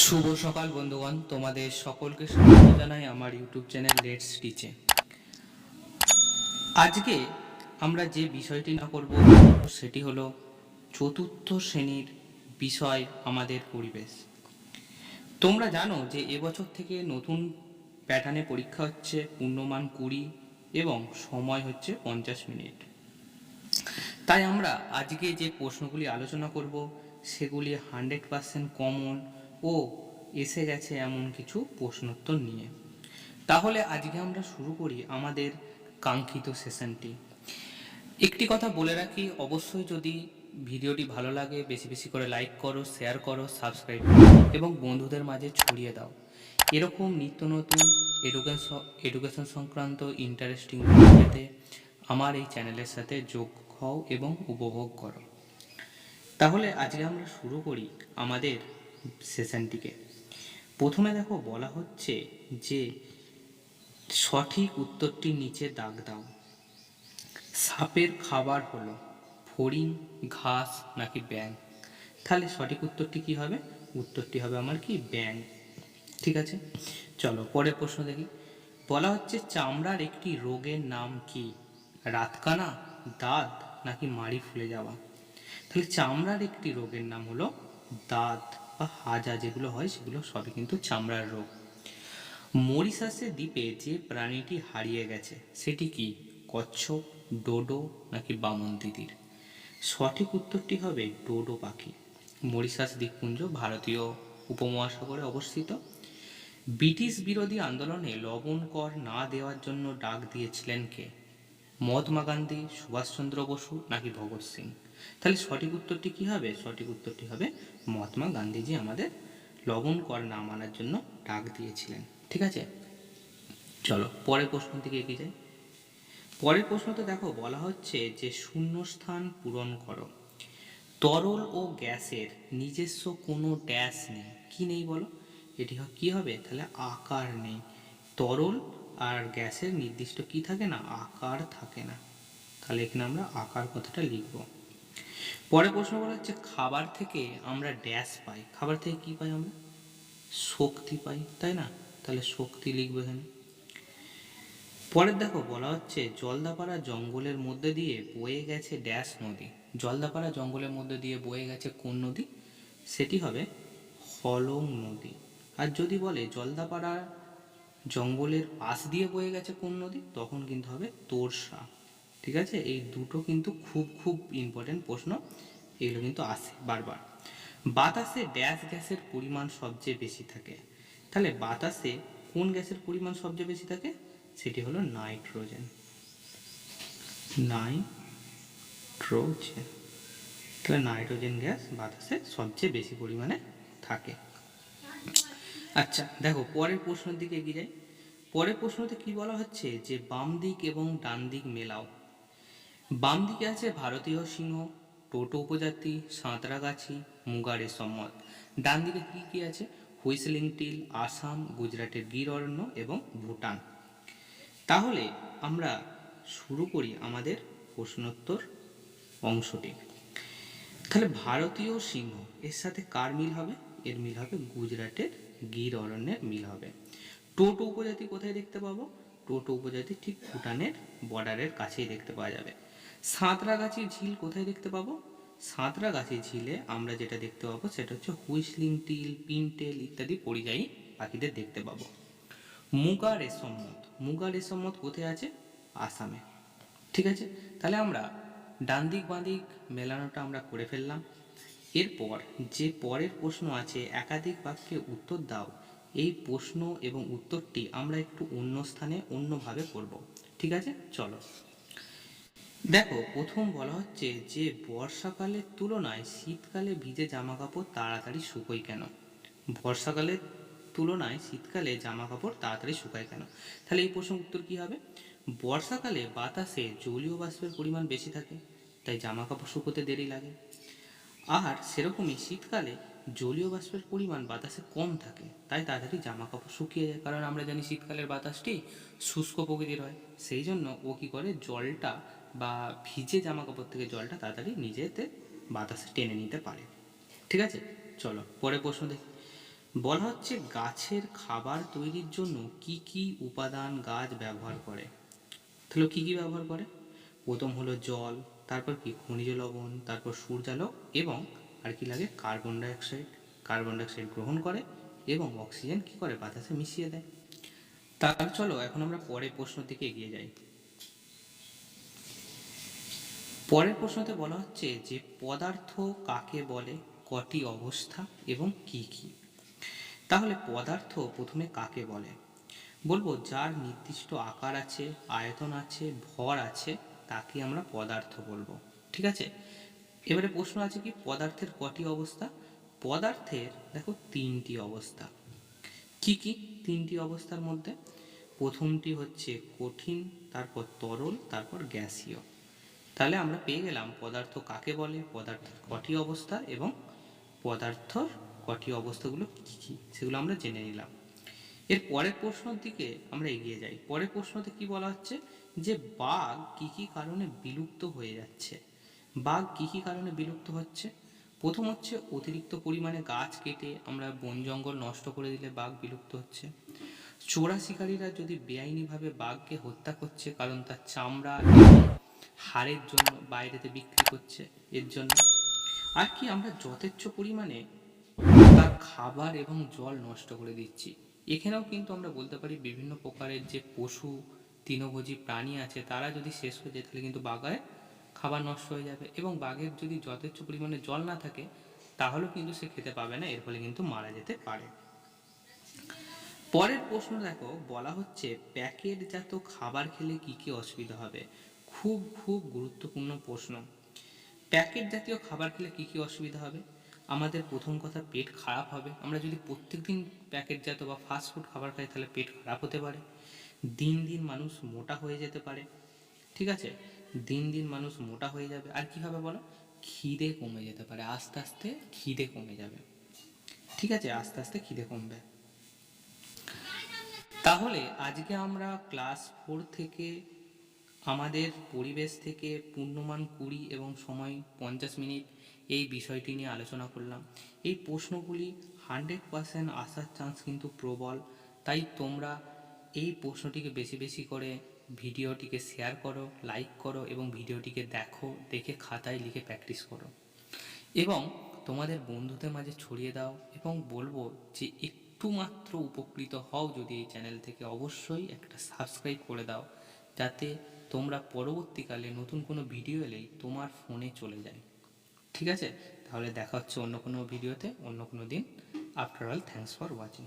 শুভ সকাল বন্ধুগণ। তোমাদের সকলকে স্বাগত জানাই আমার ইউটিউব চ্যানেল লেটস টিচে আজকে আমরা যে বিষয়টি না করব সেটি হলো চতুর্থ শ্রেণির বিষয় আমাদের পরিবেশ। তোমরা জানো যে এবছর থেকে নতুন প্যাটার্নে পরীক্ষা হচ্ছে, পূর্ণমান কুড়ি এবং সময় হচ্ছে পঞ্চাশ মিনিট। তাই আমরা আজকে যে প্রশ্নগুলি আলোচনা করব, সেগুলি হান্ড্রেড পার্সেন্ট কমন ও এসে গেছে এমন কিছু প্রশ্নোত্তর নিয়ে। তাহলে আজকে আমরা শুরু করি আমাদের কাঙ্ক্ষিত সেশনটি। একটি কথা বলে রাখি, অবশ্যই যদি ভিডিওটি ভালো লাগে, বেশি বেশি করে লাইক করো, শেয়ার করো, সাবস্ক্রাইব করো এবং বন্ধুদের মাঝে ছড়িয়ে দাও। এরকম নিত্য নতুন এডুকেশন এডুকেশন সংক্রান্ত ইন্টারেস্টিং পেতে আমার এই চ্যানেলের সাথে যোগ হও এবং উপভোগ করো। তাহলে আজকে আমরা শুরু করি আমাদের সেশনটিকে। প্রথমে দেখো বলা হচ্ছে যে, সঠিক উত্তরটি নিচে দাগ দাও। সাপের খাবার হলো ফড়িং, ঘাস নাকি ব্যাং তাহলে সঠিক উত্তরটি কি হবে? উত্তরটি হবে আমার কি? ব্যাং ঠিক আছে? চলো, পরের প্রশ্ন দেখি। বলা হচ্ছে চামড়ার একটি রোগের নাম কি? রাতকানা, দাঁত নাকি মাড়ি ফুলে যাওয়া? তাহলে চামড়ার একটি রোগের নাম হলো দাঁত। বা হাজা যেগুলো হয় সেগুলো সবই কিন্তু চামড়ার রোগ। মরিশাসের দ্বীপে যে প্রাণীটি হারিয়ে গেছে, সেটি কি কচ্ছপ, ডোডো নাকি বামন দিদির? সঠিক উত্তরটি হবে ডোডো পাখি। মরিশাস দ্বীপপুঞ্জ ভারতীয় উপমহাসাগরে অবস্থিত। ব্রিটিশ বিরোধী আন্দোলনে লবণ কর না দেওয়ার জন্য ডাক দিয়েছিলেন কে? মহাত্মা গান্ধী, সুভাষচন্দ্র বসু নাকি ভগৎ সিং? তাহলে সঠিক উত্তরটি কি হবে? সঠিক উত্তরটি হবে মহাত্মা গান্ধীজি আমাদের লবণ কর না মানার জন্য ডাক দিয়েছিলেন। ঠিক আছে? চলো, পরের প্রশ্ন থেকে এগিয়ে যাই পরের প্রশ্নতে দেখো, বলা হচ্ছে যে শূন্যস্থান পূরণ করো। তরল ও গ্যাসের নিজস্ব কোনো ড্যাশ নেই। কি নেই বলো? এটি কি হবে? তাহলে আকার নেই। তরল আর গ্যাসের নির্দিষ্ট কি থাকে না? আকার থাকে না। তাহলে এখানে আমরা আকার কথাটা লিখব। পরে প্রশ্ন বলা হচ্ছে, খাবার থেকে আমরা ড্যাশ পাই। খাবার থেকে কি পাই আমরা? শক্তি পাই, তাই না? তাহলে শক্তি লিখব এখানে। পরের দেখো বলা হচ্ছে, জলদাপাড়া জঙ্গলের মধ্যে দিয়ে বয়ে গেছে ড্যাশ নদী। জলদাপাড়া জঙ্গলের মধ্যে দিয়ে বয়ে গেছে কোন নদী? সেটি হবে হলং নদী। আর যদি বলে জলদাপাড়া জঙ্গলের পাশ দিয়ে বয়ে গেছে কোন নদী, তখন কিন্তু হবে তোরসা। ঠিক আছে? এই দুটো কিন্তু খুব খুব ইম্পর্টেন্ট প্রশ্ন। এগুলো কিন্তু আসে বারবার। বাতাসে ড্যাশ গ্যাসের পরিমাণ সবচেয়ে বেশি থাকে। তাহলে বাতাসে কোন গ্যাসের পরিমাণ সবচেয়ে বেশি থাকে? সেটি হলো নাইট্রোজেন নাইট্রোজেন তাহলে নাইট্রোজেন গ্যাস বাতাসে সবচেয়ে বেশি পরিমাণে থাকে। আচ্ছা দেখো, পরের প্রশ্নের দিকে এগিয়ে যাই। পরের প্রশ্নতে কি বলা হচ্ছে? যে বাম দিক এবং ডান দিক মেলাও। বাম দিকে আছে ভারতীয় সিংহ, টোটো উপজাতি সাঁতরাগাছি মুগা সম্মত। ডান দিকে কি কি আছে? হুইসলিং টিল, আসাম, গুজরাটের গির অরণ্য এবং ভুটান। তাহলে আমরা শুরু করি আমাদের প্রশ্নোত্তর অংশটি। তাহলে ভারতীয় সিংহ, এর সাথে কার মিল হবে? এর মিল হবে গুজরাটের গির অরণ্যের মিল হবে। টোটো উপজাতি কোথায় দেখতে পাবো? টোটো উপজাতি ঠিক ভুটানের বর্ডারের কাছেই দেখতে পাওয়া যাবে। সাঁতরাগাছি ঝিল কোথায় দেখতে পাবো? সাঁতরাগাছি ঝিলে আমরা যেটা দেখতে পাবো সেটা হচ্ছে হুইসলিং টিল পিনটেল ইত্যাদি পরিযায়ী পাখিদের দেখতে পাবো। মুগা রেশমত মুগা রেশমত কোথায় আছে? আসামে। ঠিক আছে? তাহলে আমরা ডান দিক বাঁ দিক মেলানোটা আমরা করে ফেললাম। এরপর যে পরের প্রশ্ন আছে, একাধিক বাক্যে উত্তর দাও। এই প্রশ্ন এবং উত্তরটি আমরা একটু অন্য স্থানে অন্যভাবে করব। ঠিক আছে? চলো। দেখো, প্রথম বলা হচ্ছে যে বর্ষাকালের তুলনায় শীতকালে ভিজে জামা কাপড় তাড়াতাড়ি শুকোয় কেন? বর্ষাকালের তুলনায় শীতকালে জামা কাপড় তাড়াতাড়ি শুকায় কেন? তাহলে এই প্রশ্ন উত্তর কি হবে? বর্ষাকালে বাতাসে জলীয় বাষ্পের পরিমাণ বেশি থাকে, তাই জামা কাপড় শুকোতে দেরি লাগে। আর সেরকমই শীতকালে জলীয় বাষ্পের পরিমাণ বাতাসে কম থাকে, তাই তাড়াতাড়ি জামা কাপড় শুকিয়ে যায়। কারণ আমরা জানি শীতকালের বাতাসটি শুষ্ক প্রকৃতির হয়, সেই জন্য ও কী করে? জলটা বা ভিজে জামা কাপড় থেকে জলটা তাড়াতাড়ি নিজেতে বাতাসে টেনে নিতে পারে। ঠিক আছে? চলো পরে প্রশ্ন দেখি। বলা হচ্ছে গাছের খাবার তৈরির জন্য কি কি উপাদান গাছ ব্যবহার করে? তাহলে কি কি ব্যবহার করে? প্রথম হলো জল, তারপর কি? খনিজ লবণ, তারপর সূর্যালোক এবং আর কি লাগে? Carbon dioxide. কার্বন ডাইঅক্সাইড গ্রহণ করে এবং অক্সিজেন কি করে বাতাসে মিশিয়ে দেয়? তাহলে চলো, এখন আমরা পরের প্রশ্ন থেকে এগিয়ে যাই। পরের প্রশ্নতে বলা হচ্ছে যে পদার্থ কাকে বলে, কটি অবস্থা এবং কি কি? তাহলে পদার্থ প্রথমে কাকে বলে? বলব যার নির্দিষ্ট আকার আছে, আয়তন আছে, ভর আছে, তাকে আমরা পদার্থ বলব, ঠিক আছে? এবারে প্রশ্ন আছে কি, পদার্থের কটি অবস্থা? পদার্থের, দেখো, তিনটি অবস্থা। কি কি তিনটি অবস্থার মধ্যে? প্রথমটি হচ্ছে কঠিন, তারপর তরল, তারপর গ্যাসীয়। তাহলে আমরা পেয়ে গেলাম পদার্থ কাকে বলে? পদার্থের কটি অবস্থা এবং পদার্থর কটি অবস্থাগুলো কী কী? সেগুলো আমরা জেনে নিলাম। এর পরের প্রশ্নের দিকে আমরা এগিয়ে যাই। পরের প্রশ্নতে কি বলা হচ্ছে? যে বাঘ কি কি কারণে বিলুপ্ত হয়ে যাচ্ছে? বাঘ কি কি কারণে বিলুপ্ত হচ্ছে? প্রথম হচ্ছে অতিরিক্ত পরিমাণে গাছ কেটে আমরা বন জঙ্গল নষ্ট করে দিলে বাঘ বিলুপ্ত হচ্ছে। চোরা শিকারীরা যদি বেআইনিভাবে বাঘকে হত্যা করছে, কারণ তার চামড়া হাড়ের জন্য বাইরেতে বিক্রি করছে এর জন্য। আর কি আমরা যথেচ্ছ পরিমাণে তার খাবার এবং জল নষ্ট করে দিচ্ছি। এখানেও কিন্তু আমরা বলতে পারি বিভিন্ন প্রকারের যে পশু, তৃণভোজী প্রাণী আছে, তারা যদি শেষ হয়ে যায় তাহলে কিন্তু বাঘের খাবার নষ্ট হয়ে যাবে এবং বাঘের যদি যথেচ্ছ পরিমাণে জল না থাকে, তাহলেও কিন্তু সে খেতে পাবে না, এর ফলে কিন্তু মারা যেতে পারে। পরের প্রশ্ন দেখো, বলা হচ্ছে প্যাকেটজাত খাবার খেলে কি কি অসুবিধা হবে? খুব খুব গুরুত্বপূর্ণ প্রশ্ন। প্যাকেট জাতীয় খাবার খেলে কি কি অসুবিধা হবে? আমাদের প্রথম কথা, পেট খারাপ হবে। আমরা যদি প্রত্যেক প্রত্যেকদিন প্যাকেটজাত বা ফাস্ট ফুড খাবার খাই, তাহলে পেট খারাপ হতে পারে। দিন দিন মানুষ মোটা হয়ে যেতে পারে। ঠিক আছে? দিন দিন মানুষ মোটা হয়ে যাবে। আর কি হবে বলো? খিদে কমে যেতে পারে। আস্তে আস্তে খিদে কমে যাবে। ঠিক আছে? আস্তে আস্তে খিদে কমবে। তাহলে আজকে আমরা ক্লাস ফোর থেকে আমাদের পরিবেশ থেকে পূর্ণমান কুড়ি এবং সময় পঞ্চাশ মিনিট এই বিষয়টি নিয়ে আলোচনা করলাম। এই প্রশ্নগুলি হান্ড্রেড পার্সেন্ট আসার চান্স কিন্তু প্রবল। তাই তোমরা এই প্রশ্নটিকে বেশি বেশি করে ভিডিওটিকে শেয়ার করো, লাইক করো এবং ভিডিওটিকে দেখো, দেখে খাতায় লিখে প্র্যাকটিস করো। এবং তোমাদের বন্ধুদের মাঝে ছড়িয়ে দাও এবং বলব যে একটু মাত্র উপকৃত হও যদি এই চ্যানেল থেকে। অবশ্যই একটা সাবস্ক্রাইব করে দাও যাতে তোমরা পরবর্তীকালে নতুন কোনো ভিডিও এলেই তোমার ফোনে চলে যায় ঠিক আছে? তাহলে দেখা হচ্ছে অন্য কোনো ভিডিওতে, অন্য কোনো দিন। After all thanks for watching